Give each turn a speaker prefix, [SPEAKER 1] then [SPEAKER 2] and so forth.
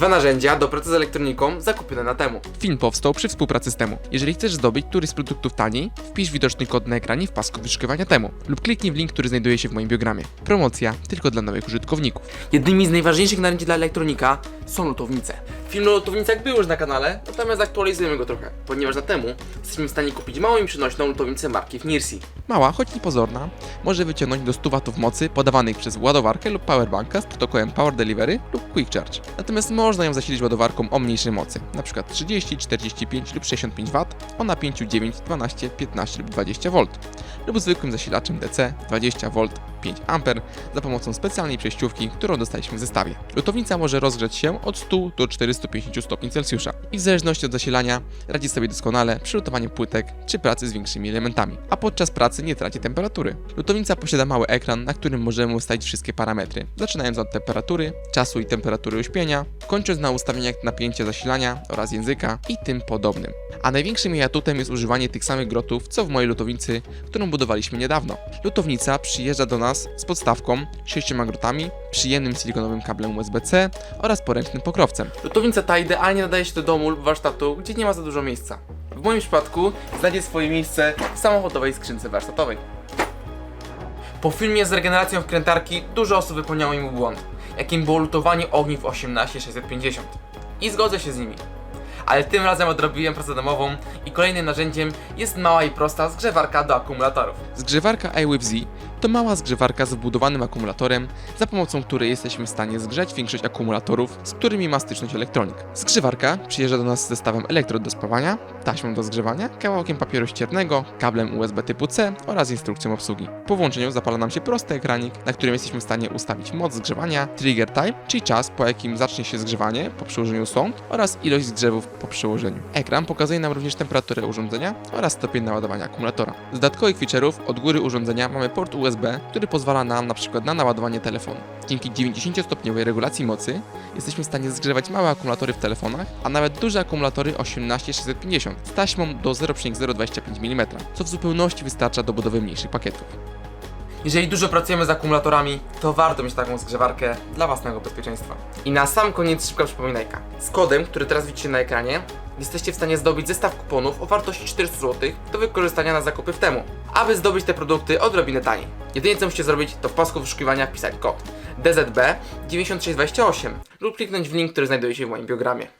[SPEAKER 1] Dwa narzędzia do pracy z elektroniką zakupione na temu.
[SPEAKER 2] Film powstał przy współpracy z Temu. Jeżeli chcesz zdobyć któryś z produktów taniej, wpisz widoczny kod na ekranie w pasku wyszukiwania Temu lub kliknij w link, który znajduje się w moim biogramie. Promocja tylko dla nowych użytkowników.
[SPEAKER 1] Jednymi z najważniejszych narzędzi dla elektronika są lutownice. Film o lutownicach był już na kanale, natomiast aktualizujemy go trochę, ponieważ na temu jesteśmy w stanie kupić małą i przynośną lutownicę marki Fnirsi.
[SPEAKER 2] Mała, choć niepozorna, może wyciągnąć do 100 W mocy podawanych przez ładowarkę lub powerbanka z protokołem Power Delivery lub Quick Charge. Natomiast można ją zasilić ładowarką o mniejszej mocy, np. 30, 45 lub 65 W o napięciu 9, 12, 15 lub 20 V lub zwykłym zasilaczem DC 20 V 5 A za pomocą specjalnej przejściówki, którą dostaliśmy w zestawie. Lutownica może rozgrzać się od 100 do 450 stopni Celsjusza. I w zależności od zasilania radzi sobie doskonale przy lutowaniu płytek czy pracy z większymi elementami, a podczas pracy nie traci temperatury. Lutownica posiada mały ekran, na którym możemy ustalić wszystkie parametry, zaczynając od temperatury, czasu i temperatury uśpienia, kończąc na ustawieniach napięcia zasilania oraz języka i tym podobnym. A największym jej atutem jest używanie tych samych grotów, co w mojej lutownicy, którą budowaliśmy niedawno. Lutownica przyjeżdża do nas z podstawką, sześcioma grotami, przyjemnym silikonowym kablem USB-C oraz poręcznym pokrowcem.
[SPEAKER 1] Lutownica ta idealnie nadaje się do domu lub warsztatu, gdzie nie ma za dużo miejsca. W moim przypadku znajdzie swoje miejsce w samochodowej skrzynce warsztatowej. Po filmie z regeneracją wkrętarki dużo osób wypełniało im błąd, jakim było lutowanie ogniw 18650. I zgodzę się z nimi. Ale tym razem odrobiłem pracę domową i kolejnym narzędziem jest mała i prosta zgrzewarka do akumulatorów.
[SPEAKER 2] Zgrzewarka iWave-Z to mała zgrzewarka z wbudowanym akumulatorem, za pomocą której jesteśmy w stanie zgrzać większość akumulatorów, z którymi ma styczność elektronik. Zgrzewarka przyjeżdża do nas z zestawem elektrod do spawania, taśmą do zgrzewania, kawałkiem papieru ściernego, kablem USB typu C oraz instrukcją obsługi. Po włączeniu zapala nam się prosty ekranik, na którym jesteśmy w stanie ustawić moc zgrzewania, trigger time, czyli czas po jakim zacznie się zgrzewanie po przyłożeniu sąd oraz ilość zgrzewów po przyłożeniu. Ekran pokazuje nam również temperaturę urządzenia oraz stopień naładowania akumulatora. Z dodatkowych feature'ów od góry urządzenia mamy port USB, który pozwala nam na przykład na naładowanie telefonu. Dzięki 90-stopniowej regulacji mocy jesteśmy w stanie zgrzewać małe akumulatory w telefonach, a nawet duże akumulatory 18650 z taśmą do 0,025 mm, co w zupełności wystarcza do budowy mniejszych pakietów.
[SPEAKER 1] Jeżeli dużo pracujemy z akumulatorami, to warto mieć taką zgrzewarkę dla własnego bezpieczeństwa. I na sam koniec szybka przypominajka. Z kodem, który teraz widzicie na ekranie, jesteście w stanie zdobyć zestaw kuponów o wartości 400 zł do wykorzystania na zakupy w temu, aby zdobyć te produkty odrobinę taniej. Jedynie co musicie zrobić, to w pasku wyszukiwania wpisać kod DZB 9628 lub kliknąć w link, który znajduje się w moim biogramie.